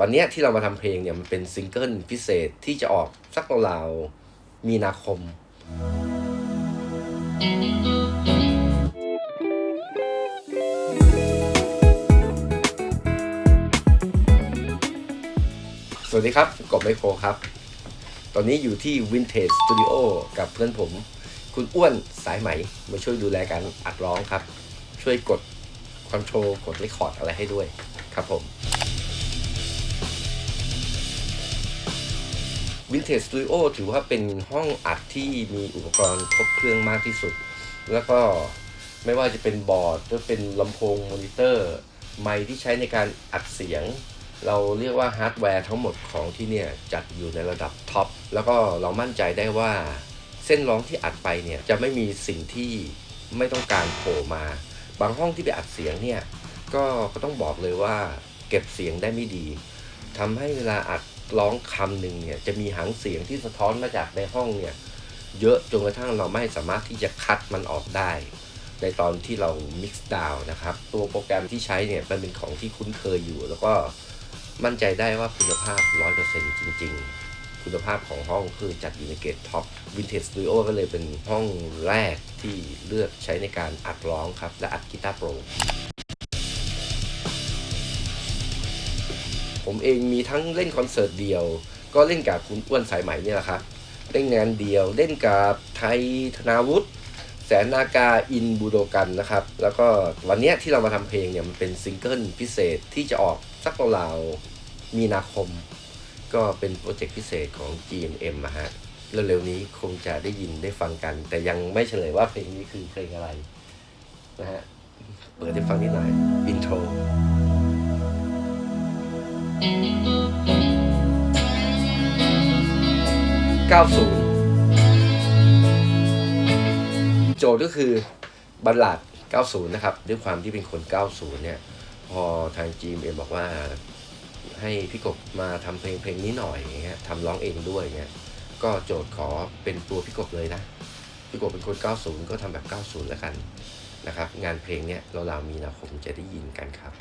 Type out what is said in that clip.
วันนี้ที่เรามาทำเพลงเนี่ยมันเป็นซิงเกิลพิเศษที่จะออกสักราวมีนาคม สวัสดีครับ กบไมโครครับ ตอนนี้อยู่ที่ Vintage Studio กับเพื่อนผม คุณอ้วนสายไหม มาช่วยดูแลการอัดร้องครับ ช่วยกดคอนโทรลกดเรคคอร์ดอะไรให้ด้วยครับผม Vintage Studio ถือว่าเป็นห้องอัดที่มีอุปกรณ์ครบเครื่องมากที่สุด แล้วก็ไม่ว่าจะเป็นบอร์ดหรือเป็นลำโพงมอนิเตอร์ ไมค์ที่ใช้ในการอัดเสียง เราเรียกว่าฮาร์ดแวร์ทั้งหมดของที่เนี่ยจัดอยู่ในระดับท็อป แล้วก็เรามั่นใจได้ว่า เส้นร้องที่อัดไปเนี่ยจะไม่มีสิ่งที่ไม่ต้องการโผล่มา บางห้องที่ไปอัดเสียงเนี่ยก็ก็ต้องบอกเลยว่าเก็บเสียงได้ไม่ดีทำให้เวลาอัด ร้องคำหนึ่งเนี่ยจะมีหางเสียงที่สะท้อนมาจากในห้องเนี่ยเยอะจนกระทั่งเราไม่สามารถที่จะคัดมันออกได้ ในตอนที่เรา mix down นะครับ ตัวโปรแกรมที่ใช้เนี่ยมันเป็นของที่คุ้นเคยอยู่ แล้วก็มั่นใจได้ว่าคุณภาพ 100%จริง ๆ คุณภาพของห้องคือจัดอยู่ในเกรดท็อป Vintage Studio ก็เลยเป็นห้องแรกที่เลือกใช้ในการอัดร้องครับ และอัดกีตาร์โปร ผมเองมีทั้งเล่นคอนเสิร์ตเดียว ก็เล่นกับคุณอ้วนสายไหมเนี่ยแหละครับเล่นงานเดียวเล่นกับไทยธนาวุฒิแสนนากาอินบูโดกันนะครับ แล้วก็วันนี้ที่เรามาทำเพลงเนี่ยมันเป็นซิงเกิลพิเศษที่จะออกสักราวมีนาคม ก็เป็นโปรเจกต์พิเศษของ GMM นะฮะเร็วๆนี้คงจะได้ยินได้ฟังกัน แต่ยังไม่เฉลยว่าเพลงนี้คือเพลงอะไรนะฮะ เปิดให้ฟังนิดหน่อยอินโทร 90 โจทย์ก็คือบัลลัด90 นะครับ ด้วยความที่เป็นคน 90 เนี่ย พอทาง GMM บอกว่าให้พี่กบมาทำเพลงเพลงนี้หน่อยอย่างเงี้ยทำร้องเองด้วยอย่างเงี้ยก็โจทย์ขอเป็นตัวพี่กบเลยนะ พี่กบเป็นคน 90 ก็ทำแบบ 90 แล้วกันนะครับ งานเพลงเนี้ยเราเรามีนาคมจะได้ยินกันครับ